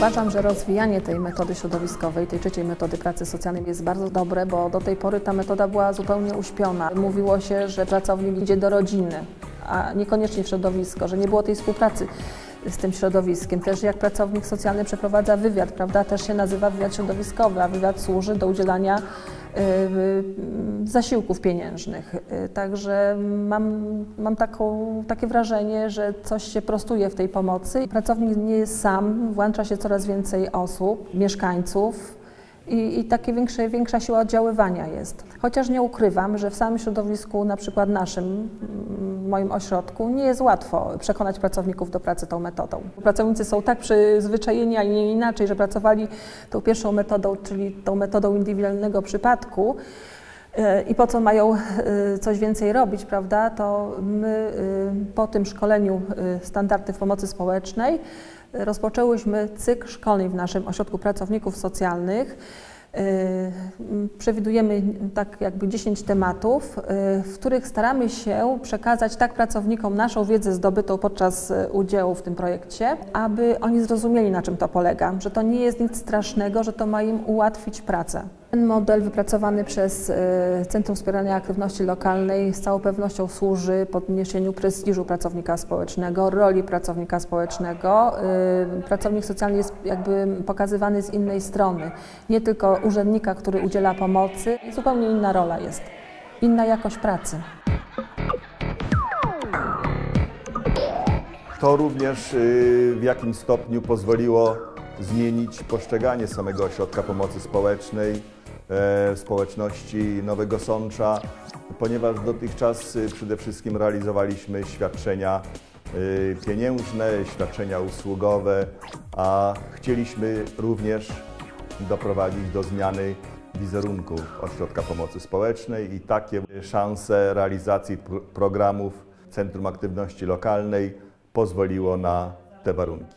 Uważam, że rozwijanie tej metody środowiskowej, tej trzeciej metody pracy socjalnej jest bardzo dobre, bo do tej pory ta metoda była zupełnie uśpiona. Mówiło się, że pracownik idzie do rodziny, a niekoniecznie w środowisko, że nie było tej współpracy z tym środowiskiem. Też jak pracownik socjalny przeprowadza wywiad, prawda, też się nazywa wywiad środowiskowy, a wywiad służy do udzielania zasiłków pieniężnych. Y, Także mam, mam taką, takie wrażenie, że coś się prostuje w tej pomocy. Pracownik nie jest sam, włącza się coraz więcej osób, mieszkańców. I, i takie większe, większa siła oddziaływania jest. Chociaż nie ukrywam, że w samym środowisku, na przykład naszym, moim ośrodku, nie jest łatwo przekonać pracowników do pracy tą metodą. Pracownicy są tak przyzwyczajeni, a nie inaczej, że pracowali tą pierwszą metodą, czyli tą metodą indywidualnego przypadku, e, i po co mają e, coś więcej robić, prawda? To my e, po tym szkoleniu standardy w pomocy społecznej rozpoczęłyśmy cykl szkoleń w naszym ośrodku pracowników socjalnych. M, Przewidujemy tak jakby 10 tematów, e, w których staramy się przekazać tak pracownikom naszą wiedzę zdobytą podczas e, udziału w tym projekcie, aby oni zrozumieli na czym to polega, że to nie jest nic strasznego, że to ma im ułatwić pracę. Ten model wypracowany przez e, Centrum Wspierania Aktywności Lokalnej z całą pewnością służy podniesieniu prestiżu pracownika społecznego, roli pracownika społecznego. E, Pracownik socjalny jest jakby pokazywany z innej strony, nie tylko urzędnika, który udziela pomocy, zupełnie inna rola jest, inna jakość pracy. To również y, w jakimś stopniu pozwoliło zmienić postrzeganie samego ośrodka pomocy społecznej, społeczności Nowego Sącza, ponieważ dotychczas przede wszystkim realizowaliśmy świadczenia y, pieniężne, świadczenia usługowe, a chcieliśmy również doprowadzić do zmiany wizerunku Ośrodka Pomocy Społecznej i takie szanse realizacji pr- programów Centrum Aktywności Lokalnej pozwoliło na te warunki.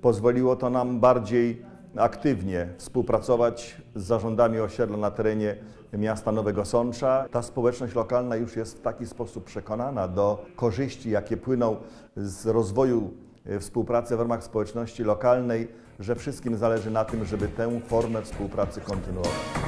Pozwoliło to nam bardziej aktywnie współpracować z zarządami osiedla na terenie miasta Nowego Sącza. Ta społeczność lokalna już jest w taki sposób przekonana do korzyści, jakie płyną z rozwoju e, współpracy w ramach społeczności lokalnej, że wszystkim zależy na tym, żeby tę formę współpracy kontynuować.